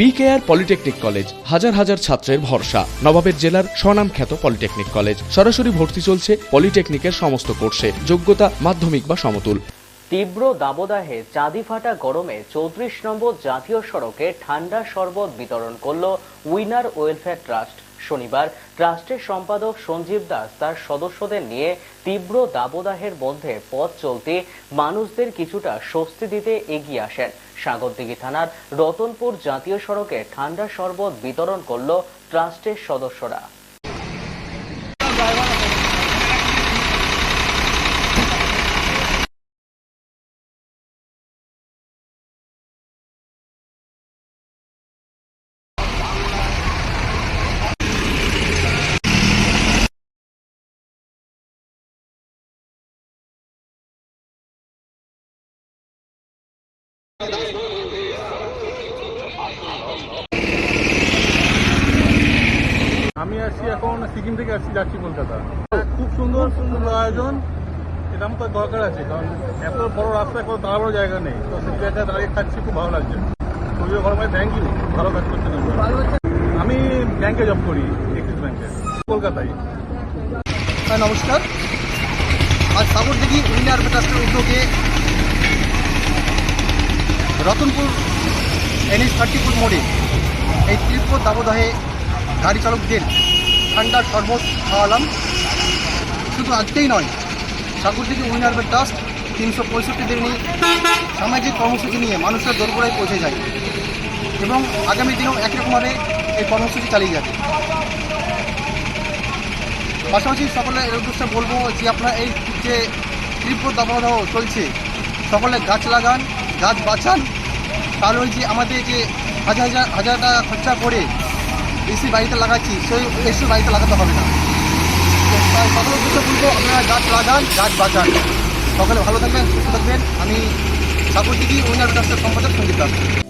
BKR polytechnic college হাজার হাজার ছাত্রের ভরসা। নবাবের জেলার স্বনামখ্যাত পলিটেকনিক কলেজ সরাসরি ভর্তি চলছে পলিটেকনিকের সমস্ত কোর্সে। যোগ্যতা মাধ্যমিক বা সমতুল। তীব্র দাবদাহে চাঁদি ফাটা গরমে চৌত্রিশ নম্বর জাতীয় সড়কে ঠান্ডা শরবত বিতরণ করল উইনার ওয়েলফেয়ার ট্রাস্ট শনিবার ট্রাস্টের সম্পাদক সঞ্জীব দাস তার সদস্যদের নিয়ে তীব্র দাবদাহের মধ্যে পথ চলতে মানুষদের কিছুটা স্বস্তি দিতে এগিয়ে আসেন। সাগরদিঘি থানার রতনপুর জাতীয় সড়কে ঠান্ডা শরবত বিতরণ করল ট্রাস্টের সদস্যরা। আমি আসছি এখন সিকিম থেকে আসছি যাচ্ছি কলকাতা। খুব সুন্দর সুন্দর আয়োজন। এটা আমার তো দরকার আছে, কারণ এত বড় রাস্তা কোনো দাঁড়ানোর জায়গা নেই। তো সেই জায়গায় দাঁড়িয়ে খাচ্ছি খুব ভালো লাগছে। শরীর গরমে থ্যাংক ইউ ভালো কাজ করছেন। আমি ব্যাংকে জব করি এক্সিস ব্যাংকে কলকাতায়। হ্যাঁ নমস্কার। আজ সাগরদিঘি উইনার ট্রাস্টের উদ্যোগে রতনপুর এনএস থার্টিপুর মোড়ে এই তীব্র দাবদাহে গাড়ি চালকদের ঠান্ডার শরবত খাওয়ালাম। শুধু আজকেই নয় সাগরদিঘি উইনার ট্রাস্ট তিনশো পঁয়ষট্টি দিনই সামাজিক কর্মসূচি নিয়ে মানুষের দোরগোড়ায় পৌঁছে যায় এবং আগামী দিনেও একরকমভাবে এই কর্মসূচি চালিয়ে যাবে। পাশাপাশি সকলে এর উদ্দেশ্যে বলব যে আপনার এই যে তীব্র দাবদাহ চলছে, সকলে গাছ লাগান গাছ বাঁচান। তাহলে ওই যে আমাদের যে হাজার হাজার হাজার টাকা খরচা করে এসি বাড়িতে লাগাচ্ছি, সেই এসি বাড়িতে লাগাতে হবে না। সকল উদ্দেশ্য বলব, আপনারা গাছ লাগান, গাছ বাঁচান। সকলে ভালো থাকবেন, সুস্থ থাকবেন। আমি সাগরদিঘি উইনার কাছে সম্পাদক Sanjib Das.